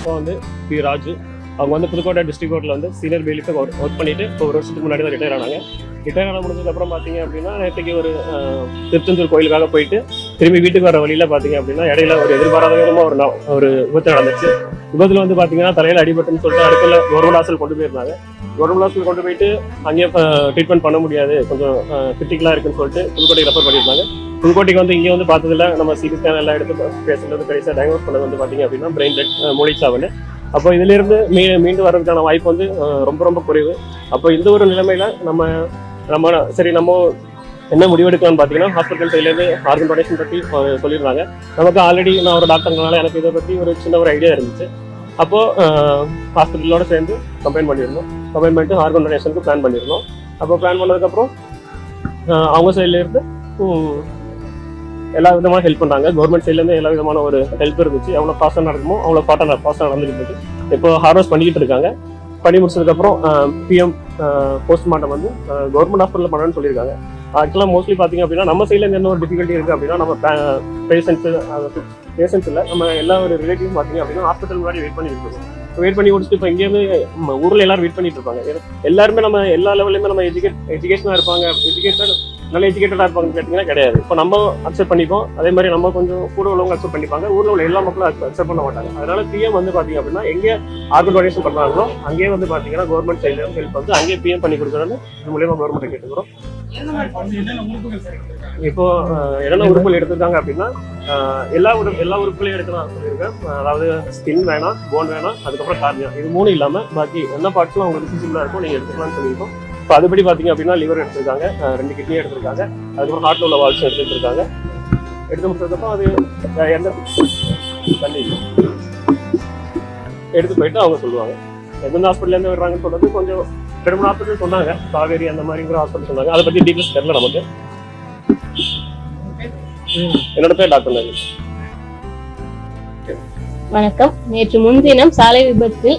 இப்போ வந்து பி ராஜு. அவங்க வந்து புதுக்கோட்டை டிஸ்ட்ரிக் கோர்ட்டில் வந்து சீனியர் பெயிலுக்கு ஒர்க் பண்ணிட்டு இப்போ ஒரு வருஷத்துக்கு முன்னாடி தான் ரிட்டையர் ஆனாங்க. ரிட்டையர் ஆன முடிஞ்சதுக்கப்புறம் பார்த்தீங்க அப்படின்னா நேற்றுக்கு ஒரு திருச்செந்தூர் கோயிலுக்காக போயிட்டு திரும்பி வீட்டுக்கு வர வழியில பார்த்தீங்க அப்படின்னா இடையில ஒரு எதிர்பாராத விதமாக ஒரு நா- ஒரு விபத்து நடந்துச்சு. விபத்தில் வந்து பாத்தீங்கன்னா தலையில் அடிபட்டுன்னு சொல்லிட்டு அடுப்பில் கவர்மெண்ட் ஹாஸ்டல் கொண்டு போயிருந்தாங்க. கவர்மெண்ட் ஹாஸ்டல் கொண்டு போயிட்டு அங்கேயே ட்ரீட்மெண்ட் பண்ண முடியாது. கொஞ்சம் கிரிட்டிக்கலா இருக்குன்னு சொல்லிட்டு புதுக்கோட்டை ரெஃபர் பண்ணியிருந்தாங்க. புதுக்கோட்டைக்கு வந்து இங்கே வந்து பார்த்ததுல நம்ம சிடி ஸ்கேன் எல்லாம் எடுத்து பேசுறது கடைசியாக டயக்னோஸ் பண்ணது வந்து பார்த்தீங்க அப்படின்னா பிரெயின் டெட் மூளைச்சாவுன்னு அப்போ இதிலிருந்து மீ மீண்டு வர்றதுக்கான வாய்ப்பு வந்து ரொம்ப ரொம்ப குறைவு. அப்போ இந்த ஒரு நிலைமையில நம்ம நம்ம சரி நம்ம என்ன முடிவெடுக்கலாம்னு பார்த்தீங்கன்னா ஹாஸ்பிட்டல் சைட்லேருந்து ஆர்கன் டொனேஷன் பற்றி சொல்லியிருந்தாங்க நமக்கு ஆல்ரெடி நான் ஒரு டாக்டர்னால எனக்கு இதை பற்றி ஒரு சின்ன ஒரு ஐடியா இருந்துச்சு. அப்போது ஹாஸ்பிட்டலோட சேர்ந்து கம்பைன் பண்ணியிருந்தோம். கம்பைன் பண்ணிட்டு ஆர்கன் டொனேஷனுக்கு பிளான் பண்ணியிருந்தோம். அப்போ பிளான் பண்ணதுக்கப்புறம் அவங்க சைட்லேருந்து எல்லா விதமான ஹெல்ப் பண்ணாங்க கவர்மெண்ட் சைட்லேருந்து எல்லா விதமான ஒரு ஹெல்ப் இருந்துச்சு. எவ்வளோ ஃபாஸ்ட்டாக நடக்குமோ அவ்வளோ ஃபாட்டாக ஃபாஸ்ட்டாக நடந்துகிட்டு இருக்கு. இப்போ ஹார்வெஸ்ட் பண்ணிக்கிட்டு இருக்காங்க. பண்ணி முடிச்சதுக்கப்புறம் பிஎம் போஸ்ட்மார்ட்டம் வந்து கவர்மெண்ட் ஹாஸ்பிட்டலில் பண்ணணும்னு சொல்லியிருக்காங்க. ஆக்சுவலாக மோஸ்ட்லி பார்த்தீங்க அப்படின்னா நம்ம சைடில் என்ன ஒரு டிஃபிகல்ட்டி இருக்குது அப்படின்னா நம்ம பேஷண்ட்ஸு பேஷண்ட்ஸ் இல்லை நம்ம எல்லா ஒரு ரிலேட்டிவும் பார்த்தீங்க அப்படின்னா ஹாஸ்பிட்டல் முன்னாடி வெயிட் பண்ணி இருக்கோம் வெயிட் பண்ணி முடிச்சுட்டு இப்போ இங்கேயுமே நம்ம ஊரில் எல்லாரும் வெயிட் பண்ணிட்டு இருப்பாங்க. எல்லாருமே நம்ம எல்லா லெவல்லையுமே நம்ம எஜுகேட் எஜுகேஷனாக இருப்பாங்க. எஜுகேஷன் நல்ல எஜுகேட்டடாக இருப்பாங்கன்னு கேட்டிங்கன்னா கிடையாது. இப்போ நம்ம அக்செப்ட் பண்ணிப்போம். அதே மாதிரி நம்ம கொஞ்சம் கூட உள்ளவங்க அக்செப்ட் பண்ணிப்பாங்க. ஊரில் உள்ள எல்லா மக்களும் அக்செப்ட் பண்ண மாட்டாங்க. அதனால பிஎம் வந்து பார்த்தீங்க அப்படின்னா எங்கே ஆர்கனைசேஷன் பண்ணுறாங்களோ அங்கேயே வந்து பார்த்தீங்கன்னா கவர்மெண்ட் சைடில் ஹெல்ப் வந்து அங்கேயே பிஎம் பண்ணி கொடுக்குறோன்னு இது மூலியமா கவர்மெண்ட் கேட்டுக்கிறோம். இப்போ என்னென்ன உறுப்புகள் எடுத்திருக்காங்க அப்படின்னா எல்லா உறுப்பு எல்லா உறுப்புகளையும் எடுக்கலாம் சொல்லியிருக்கேன். அதாவது ஸ்கின் வேணாம் போன் வேணாம் அதுக்கப்புறம் கார்டியா இது மூணு இல்லாமல் பாக்கி என்ன பார்ட்ஸ்லாம் உங்களுக்கு ஃபிசிபிளாக இருக்கும் நீங்கள் எடுத்துக்கலாம்னு சொல்லியிருக்கோம். இப்போ அதுபடி பார்த்தீங்க அப்படின்னா லிவர் எடுத்திருக்காங்க. ரெண்டு கிட்னி எடுத்திருக்காங்க. அதுக்கப்புறம் ஹார்ட்ல உள்ள வால்ஸும் எடுத்துருக்காங்க. எடுத்து முடிச்சதுக்கப்புறம் அது எந்த தண்ணி எடுத்து போயிட்டு அவங்க சொல்லுவாங்க. எந்தெந்த ஹாஸ்பிட்டல்லேருந்து வர்றாங்கன்னு சொல்றது கொஞ்சம் ரெண்டு மூணு ஹாஸ்பிட்டல் சொன்னாங்க. காவேரி அந்த மாதிரிங்கிற ஹாஸ்பிட்டல் சொன்னாங்க. அதை பற்றி டீட்டெயில்ஸ் தெரியல நமக்கு. என்னோட பேர் டாக்டர் நவீன் வணக்கம். நேற்று முன்தினம் சாலை விபத்தில்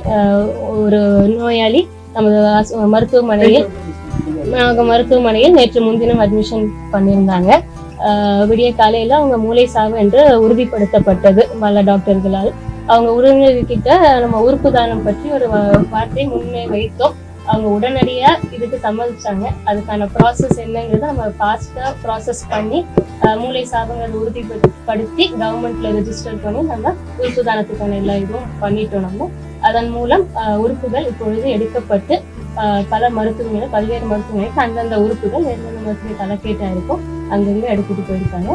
ஒரு நோயாளி நமது மருத்துவமனையில் நாங்க மருத்துவமனையில் நேற்று முன்தினம் அட்மிஷன் பண்ணியிருந்தாங்க. விடிய காலையில அவங்க மூளை சாவு என்று உறுதிப்படுத்தப்பட்டது பல டாக்டர்களால். அவங்க உறவினர்கிட்ட நம்ம உறுப்பு தானம் பற்றி ஒரு வார்த்தை முன்னே வைத்தோம். அவங்க உடனடியா இதுக்கு சம்மதிச்சாங்க. அதுக்கான ப்ராசஸ் என்னங்கிறத நம்ம ஃபாஸ்டா ப்ராசஸ் பண்ணி மூளை சாவுங்கிறத உறுதிப்படுத்தி கவர்மெண்ட்ல ரெஜிஸ்டர் பண்ணி நம்ம உறுப்பு தானத்துக்கான எல்லா இதுவும் பண்ணிட்டோம் நம்ம. அதன் மூலம் உறுப்புகள் இப்பொழுது எடுக்கப்பட்டு பல மருத்துவமனை பல்வேறு மருத்துவமனைக்கு அந்தந்த உறுப்புகள் எந்தெந்த மருத்துவமனை கலக்கேட்டா இருக்கோ அங்கங்க எடுத்துட்டு போயிருக்காங்க.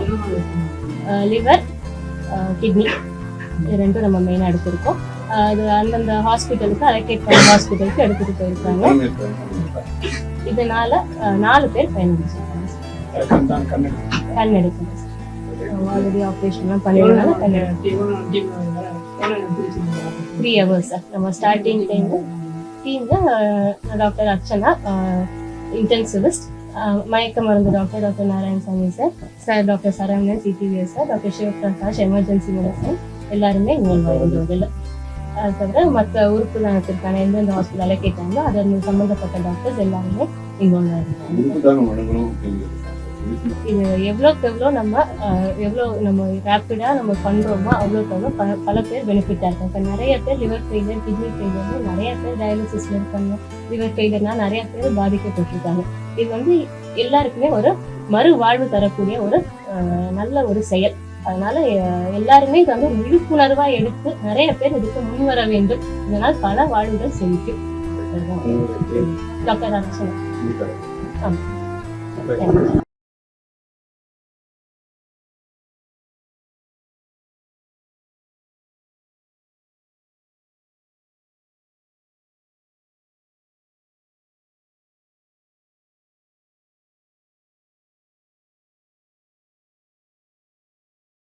லிவர் கிட்னி இது ரெண்டும் நம்ம மெயினா எடுத்திருக்கோம். அது அந்தந்த ஹாஸ்பிட்டலுக்கு அலோகேட் பண்ண ஹாஸ்பிட்டலுக்கு எடுத்துட்டு போயிருக்காங்க. இதனால நாலு பேர் பயனடைஞ்சிருக்காங்க. கண் எடுக்கணும். ஆல்ரெடி ஆப்ரேஷன்லாம் பண்ணிருந்தாங்க கண் த்ரீ ஹவர்ஸ் நம்ம ஸ்டார்டிங் டைம் டீம்ல டாக்டர் அர்ச்சனா இன்டென்சிவிஸ்ட் மயக்க மருந்து doctor doctor Narayanasamy sir sir doctor Saravanan CTVS sir doctor Sivaprakash emergency medicine எல்லாருமே இன்வால்வ் ஆயிருந்தோம் இதில் அது தவிர மற்ற உறுப்பு தானத்திற்கான எந்தெந்த ஹாஸ்பிட்டல் அலோகேட்டாங்களோ அதன் சம்மந்தப்பட்ட டாக்டர்ஸ் எல்லாருமே இன்வால்வ் ஆயிருந்தாங்க இது எவ்வளோக்கு எவ்வளோ நம்ம எவ்வளோ நம்ம ரேப்பிடாக நம்ம பண்ணுறோமோ அவ்வளோக்கு எவ்வளோ பல பல பேர் பெனிஃபிட்டாக இருக்கும். இப்போ நிறைய பேர் லிவர் ஃபெயிலியர் கிட்னி ஃபெயிலியர் நிறைய பேர் டயாலிசிஸில் இருக்காங்க. லிவர் ஃபெயிலியர்னா நிறைய பேர் பாதிக்கப்பட்டிருக்காங்க. இது வந்து எல்லாருக்குமே ஒரு மறு வாழ்வு தரக்கூடிய ஒரு நல்ல ஒரு செயல். அதனால எல்லாருமே இது வந்து விழிப்புணர்வா எடுத்து நிறைய பேர் இதுக்கு முன் வர வேண்டும். இதனால் பல வாழ்வுகள் செழிக்கும். டாக்டர் அர்ச்சனா ஆமாம்